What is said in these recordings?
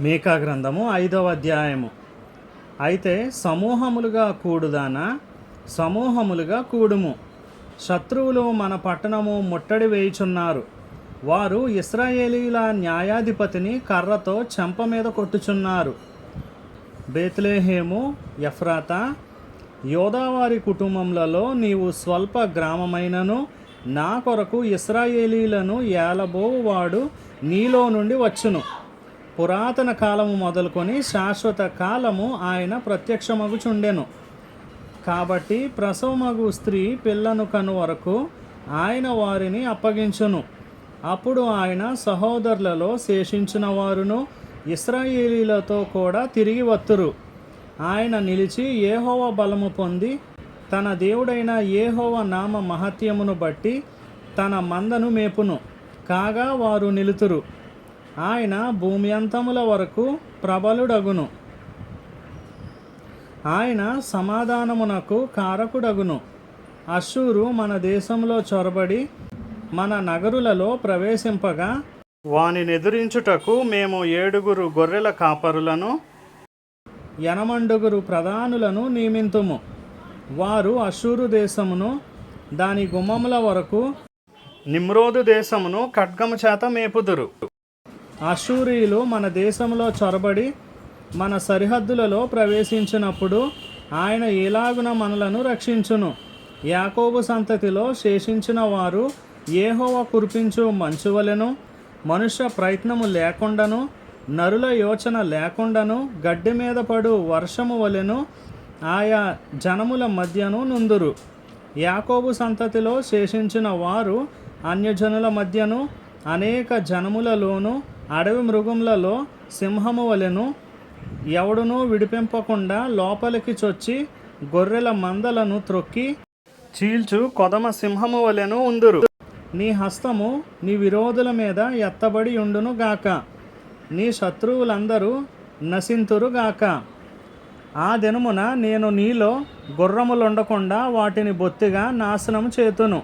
మీకా గ్రంథము ఐదవ అధ్యాయము. అయితే సమూహములుగా కూడుదానా? సమూహములుగా కూడుము. శత్రువులు మన పట్టణము ముట్టడి వేయుచున్నారు. వారు ఇస్రాయేలీల న్యాయాధిపతిని కర్రతో చెంప మీద కొట్టుచున్నారు. బేత్లేహేము ఎఫ్రాతా యోదావారి కుటుంబములలో నీవు స్వల్ప గ్రామమైనను నా కొరకు ఇస్రాయేలీలను ఏలబోవాడు నీలో నుండి వచ్చును. పురాతన కాలము మొదలుకొని శాశ్వత కాలము ఆయన ప్రత్యక్షమగుచుండెను. కాబట్టి ప్రసవమగు స్త్రీ పిల్లను కను వరకు ఆయన వారిని అప్పగించును. అప్పుడు ఆయన సహోదరులలో శేషించిన వారును ఇస్రాయేలీలతో కూడా తిరిగి వత్తురు. ఆయన నిలిచి ఏహోవ బలము పొంది తన దేవుడైన ఏహోవ నామ మహత్యమును బట్టి తన మందను మేపును. కాగా వారు నిలుతురు. ఆయన భూమి అంతముల వరకు ప్రబలుడగును. ఆయన సమాధానమునకు కారకుడగును. అశూరు మన దేశంలో చొరబడి మన నగరులలో ప్రవేశింపగా వానిని ఎదురించుటకు మేము ఏడుగురు గొర్రెల కాపరులను ఎనమండుగురు ప్రధానులను నియమింతుము. వారు అశూరు దేశమును దాని గుమ్మముల వరకు నిమ్రోదు దేశమును ఖడ్గము చేత మేపుదురు. అశూరియులు మన దేశంలో చొరబడి మన సరిహద్దులలో ప్రవేశించినప్పుడు ఆయన ఎలాగున మనలను రక్షించును. యాకోబు సంతతిలో శేషించిన వారు ఏహోవ కురిపించు మంచువలెను మనుష్య ప్రయత్నము లేకుండాను నరుల యోచన లేకుండాను గడ్డి మీద పడు వర్షము వలెను ఆయా జనముల మధ్యను నుందురు. యాకోబు సంతతిలో శేషించిన వారు అన్యజనుల మధ్యను అనేక జనములలోనూ అడవి మృగములలో సింహము వలెను ఎవడునూ విడిపింపకుండా లోపలికి చొచ్చి గొర్రెల మందలను త్రొక్కి చీల్చు కొదమ సింహము వలెను ఉందురు. నీ హస్తము నీ విరోధుల మీద ఎత్తబడి ఉండును గాక. నీ శత్రువులందరూ నశింతురు గాక. ఆ దినమున నేను నీలో గుర్రములుండకుండా వాటిని బొత్తిగా నాశనము చేతును.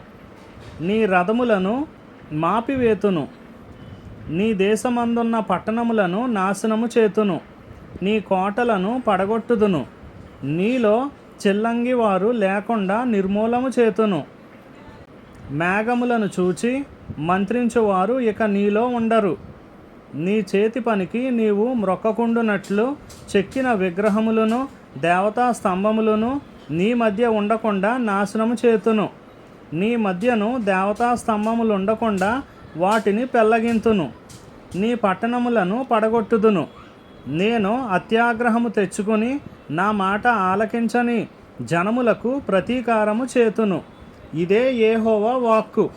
నీ రథములను మాపివేతును. నీ దేశమందున్న పట్టణములను నాశనము చేతును నీ కోటలను పడగొట్టుదును. నీలో చిల్లంగి వారు లేకుండా నిర్మూలము చేతును. మేఘములను చూచి మంత్రించువారు ఇక నీలో ఉండరు. నీ చేతి పనికి నీవు మ్రొక్కకుండునట్లు చెక్కిన విగ్రహములను దేవతా స్తంభములను నీ మధ్య ఉండకుండా నాశనము చేతును. నీ మధ్యను దేవతా స్తంభములు ఉండకుండా వాటిని పెళ్ళగింతును. నీ పట్టణములను పడగొట్టుదును. నేను అత్యాగ్రహము తెచ్చుకొని నా మాట ఆలకించని జనములకు ప్రతీకారము చేతును. ఇదే ఏహోవా వాక్కు.